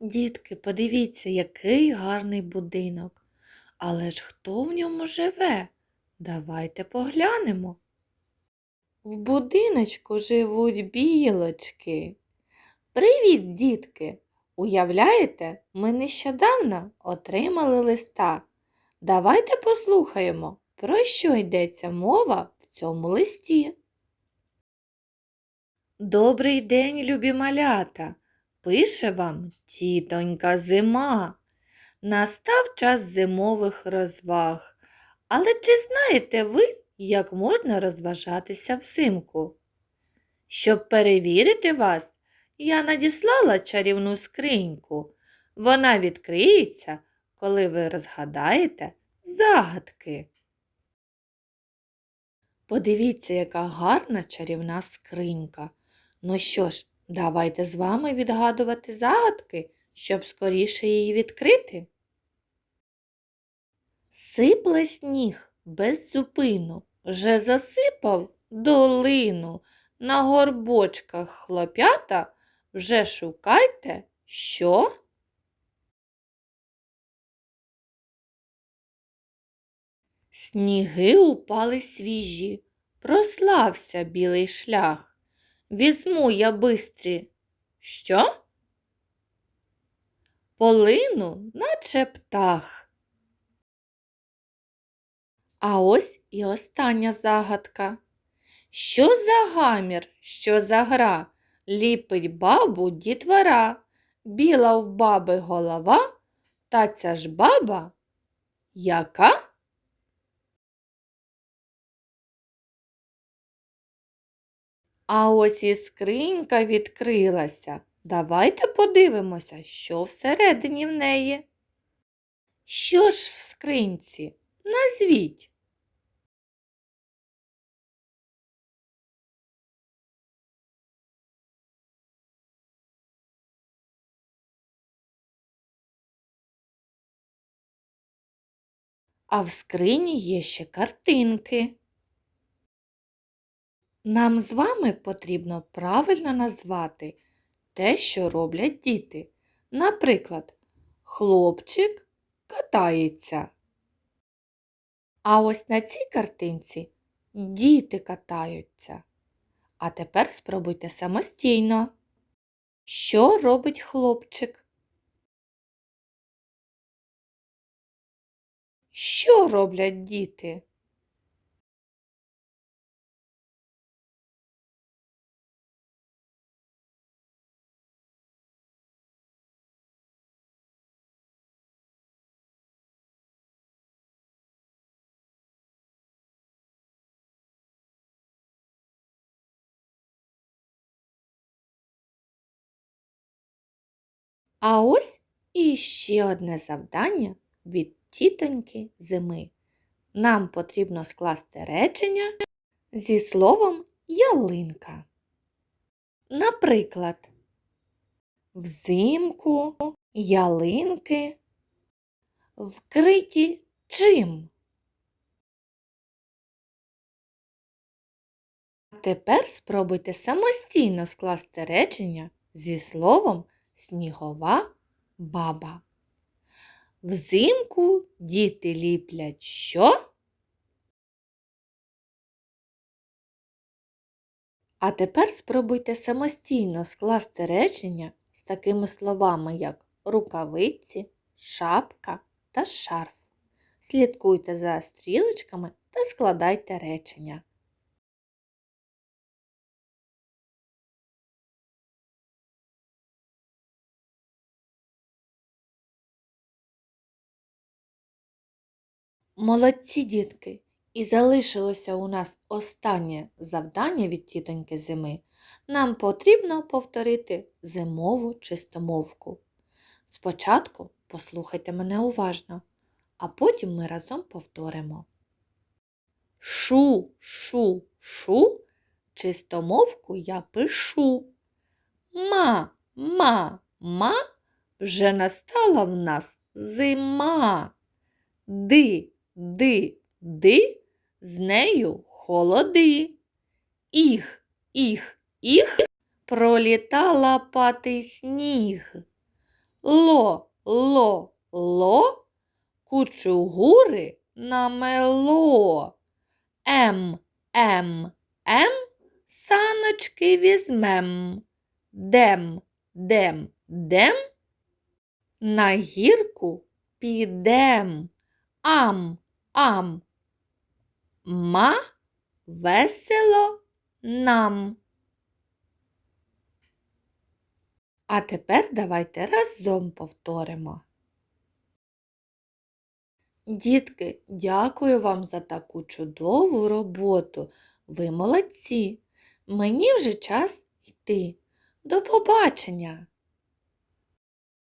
Дітки, подивіться, який гарний будинок. Але ж хто в ньому живе? Давайте поглянемо. В будиночку живуть білочки. Привіт, дітки! Уявляєте, ми нещодавно отримали листа. Давайте послухаємо, про що йдеться мова в цьому листі. Добрий день, любі малята! Пише вам тітонька зима. Настав час зимових розваг. Але чи знаєте ви, як можна розважатися взимку? Щоб перевірити вас, я надіслала чарівну скриньку. Вона відкриється, коли ви розгадаєте загадки. Подивіться, яка гарна чарівна скринька. Ну що ж, давайте з вами відгадувати загадки, щоб скоріше її відкрити. Сипле сніг без зупину, вже засипав долину. На горбочках хлоп'ята вже шукайте, що? Сніги упали свіжі, прослався білий шлях. Візьму я бистрі. Що? Полину, наче птах. А ось і остання загадка. Що за гамір, що за гра? Ліпить бабу дітвора, біла в баби голова, та ця ж баба яка? А ось і скринька відкрилася. Давайте подивимося, що всередині в неї. Що ж в скринці? Назвіть. А в скрині є ще картинки. Нам з вами потрібно правильно назвати те, що роблять діти. Наприклад, хлопчик катається. А ось на цій картинці діти катаються. А тепер спробуйте самостійно. Що робить хлопчик? Що роблять діти? А ось іще одне завдання від тітоньки зими. Нам потрібно скласти речення зі словом ялинка. Наприклад, взимку ялинки вкриті чим? Тепер спробуйте самостійно скласти речення зі словом снігова баба. Взимку діти ліплять що? А тепер спробуйте самостійно скласти речення з такими словами, як рукавиці, шапка та шарф. Слідкуйте за стрілочками та складайте речення. Молодці дітки! І залишилося у нас останнє завдання від тітоньки зими. Нам потрібно повторити зимову чистомовку. Спочатку послухайте мене уважно, а потім ми разом повторимо. Шу, шу, шу, чистомовку я пишу. Ма, ма, ма, вже настала в нас зима. Ди, ди, ди, з нею холоди. Іх, іх, іх, пролітала патий сніг. Ло, ло, ло, кучугури намело. Ем, ем, ем, саночки візьмем. Дем, дем, дем, на гірку підем. Ам, ам, ма, весело нам. А тепер давайте разом повторимо. Дітки, дякую вам за таку чудову роботу. Ви молодці. Мені вже час йти. До побачення!